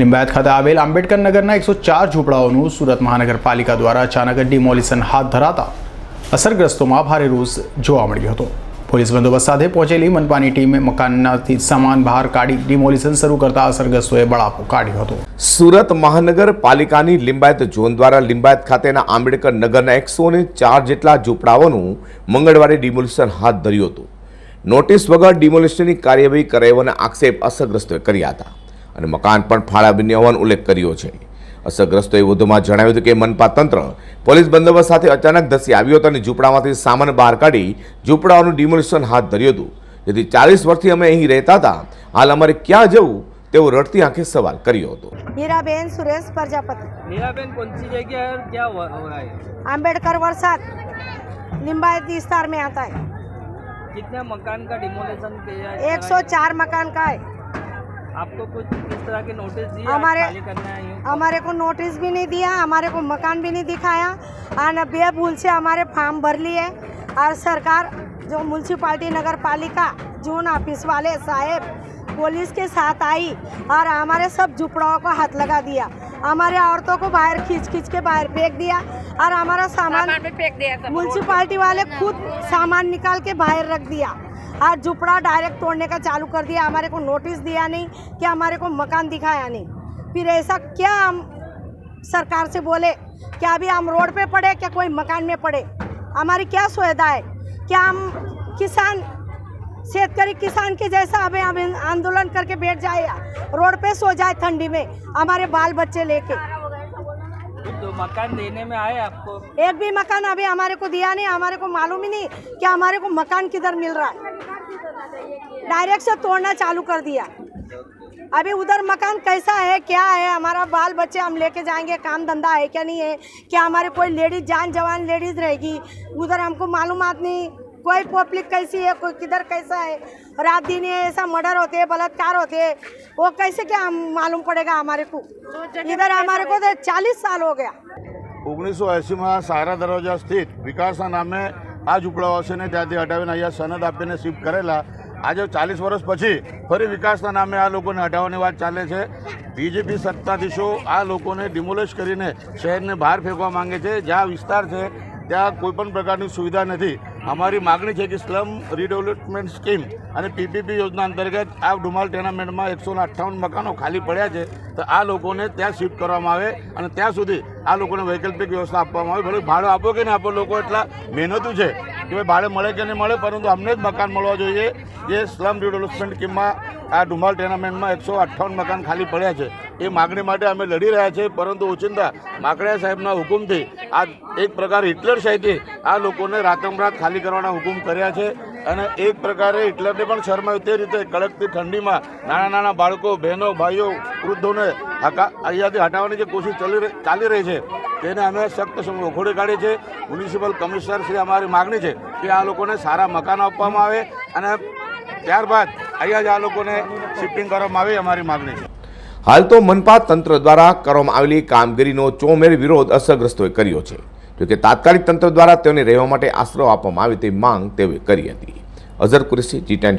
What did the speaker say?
લિંબાયત ખાતે આવેલ આંબેડકર નગરના એકસો ચાર ઝૂંપડાઓનું સુરત મહાનગરપાલિકા દ્વારા અચાનક ડિમોલિશન હાથ ધરાતા અસરગ્રસ્તોમાં ભારે રોષ જોવા મળ્યો હતો. પોલીસ બંદોબસ્ત સાથે પહોંચેલી મનપાની ટીમે મકાનનાથી સામાન બહાર કાઢી ડિમોલિશન શરૂ કરતા અસરગ્રસ્તોએ બળાપો કાઢ્યો હતો. સુરત મહાનગરપાલિકાની લિંબાયત ઝોન દ્વારા લિંબાયત ખાતેના આંબેડકર નગરના એકસો ને ચાર જેટલા ઝૂંપડાઓનું મંગળવારે ડિમોલિશન હાથ ધર્યું હતું. નોટિસ વગર ડિમોલિશનની કાર્યવાહી કરાવવાના આક્ષેપ અસરગ્રસ્તોએ કર્યા હતા. અને મકાન પણ ફાળા બન્યા હોવાનો ઉલ્લેખ કર્યો છે અસરગ્રસ્તોએ વધુમાં જણાવ્યું હતું કે મનપા તંત્ર પોલીસ બંદોબસ્ત સાથે અચાનક ધસી આવ્યો હતો અને ઝૂંપડામાંથી સામાન બહાર કાઢી ઝૂંપડાઓનું ડિમોલિશન હાથ ધર્યું હતું જેથી ચાલીસ વર્ષથી અમે અહીં રહેતા હતા હાલ અમારે ક્યાં જવું તેવો રડતી આંખે સવાલ કર્યો હતો हीराबेन सुरेश प्रजापति मीराबेन कौन सी जगह है और क्या हो हो रहा है आम्बेडकर वर्षात लिम्बायत विस्तार में आता है कितने मकान का डिमोलेशन किया एक सौ चार मकान का है आपको कुछ किस तरह के नोटिस दिए? हमारे-? हमारे को नोटिस भी नहीं दिया हमारे को मकान भी नहीं दिखाया। और बेभूल से हमारे फार्म भर लिए। और सरकार जो म्यूनसिपाल्टी नगर पालिका जून ऑफ़िस वाले साहेब पुलिस के साथ आई और हमारे सब झुपड़ाओं को हाथ लगा दिया। हमारे औरतों को बाहर खींच खींच के बाहर फेंक दिया। और हमारा सामान फेंक दिया म्यूनसिपाली वाले खुद सामान निकाल के बाहर रख दिया। और झुपड़ा डायरेक्ट तोड़ने का चालू कर दिया। हमारे को नोटिस दिया नहीं कि हमारे को मकान दिखाया नहीं। फिर ऐसा क्या हम सरकार से बोले क्या अभी हम रोड पे पड़े क्या कोई मकान में पड़े? हमारी क्या सुविधा है? क्या हम किसान शेतकरी किसान के जैसा अभी हम आंदोलन करके बैठ जाए रोड पे सो जाए ठंडी में हमारे बाल बच्चे लेके? तो मकान देने में आए आपको एक भी मकान अभी हमारे को दिया नहीं हमारे को मालूम ही नहीं कि हमारे को मकान किधर मिल रहा है डायरेक्ट से तोड़ना चालू कर दिया अभी उधर मकान कैसा है क्या है हमारा बाल बच्चे हम लेके जाएंगे काम धंधा है क्या नहीं है क्या हमारे कोई लेडीज जान जवान लेडीज रहेगी उधर हमको मालूमात नहीं कोई पब्लिक कैसी है कोई किधर कैसा है रात दिन ये ऐसा मर्डर होते हैं बलात्कार होते हैं वो कैसे क्या हम मालूम पड़ेगा हमारे को इधर हमारे को तो चालीस साल हो गया ઓગણીસો એંસીમાં સારા દરવાજા સ્થિત વિકાસના નામે આ ઝૂંપડાઓ છે ને ત્યાંથી હટાવીને અહીંયા સનદ આપીને શિફ્ટ કરેલા આજે ચાલીસ વર્ષ પછી ફરી વિકાસના નામે આ લોકોને હટાવવાની વાત ચાલે છે બીજેપી સત્તાધીશો આ લોકોને ડિમોલેશ કરીને શહેરને બહાર ફેંકવા માંગે છે જ્યાં વિસ્તાર છે ત્યાં કોઈ પણ પ્રકારની સુવિધા નથી અમારી માગણી છે કે સ્લમ રીડેવલપમેન્ટ સ્કીમ અને પીપીપી યોજના અંતર્ગત આ ડુમાલ ટેનામેન્ટમાં એકસો અઠ્ઠાવન મકાનો ખાલી પડ્યા છે, તો આ લોકોને ત્યાં શિફ્ટ કરવામાં આવે અને ત્યાં સુધી આ લોકોને વૈકલ્પિક વ્યવસ્થા આપવામાં આવે. ભલે ભાડો આપો કે નહીં આપો, લોકો એટલા મહેનતું છે. કે ભાઈ ભાડે મળે કે નહીં મળે, પરંતુ અમને જ મકાન મળવા જોઈએ. જે સ્લમ ડેવલપમેન્ટ સ્કીમમાં આ ડુમાલ ટેનામેન્ટમાં એકસો અઠ્ઠાવન મકાન ખાલી પડ્યા છે. એ માગણી માટે અમે લડી રહ્યા છીએ, પરંતુ ઓચિંતા માકડિયા સાહેબના હુકુમથી આ એક પ્રકાર હિટલરશાહીથી આ લોકોને રાતમરાત ખાલી કરવાના હુકુમ કર્યા છે. અને એક પ્રકારે હિટલરને પણ શરમાયું તે રીતે કડકતી ઠંડીમાં નાના નાના બાળકો, બહેનો, ભાઈઓ, વૃદ્ધોને હકા અહીંયાથી હટાવવાની જે કોશિશ ચાલી રહી છે. તેને અમે સખ્ત વખોડી કાઢી છે. મ્યુનિસિપલ કમિશનર શ્રી અમારી માગણી છે કે આ લોકોને સારા મકાનો આપવામાં આવે અને ત્યારબાદ અહીંયા જ આ લોકોને શિફ્ટિંગ કરવામાં આવે અમારી માગણી છે. હાલ તો મનપા તંત્ર દ્વારા કરવામાં આવેલી કામગીરીનો ચોમેર વિરોધ અસરગ્રસ્તોએ કર્યો છે. જોકે તાત્કાલિક તંત્ર દ્વારા તેઓને રહેવા માટે આશરો આપવામાં આવે તેવી માંગ તેઓએ કરી હતી. અઝર કુરેશી જી ટેન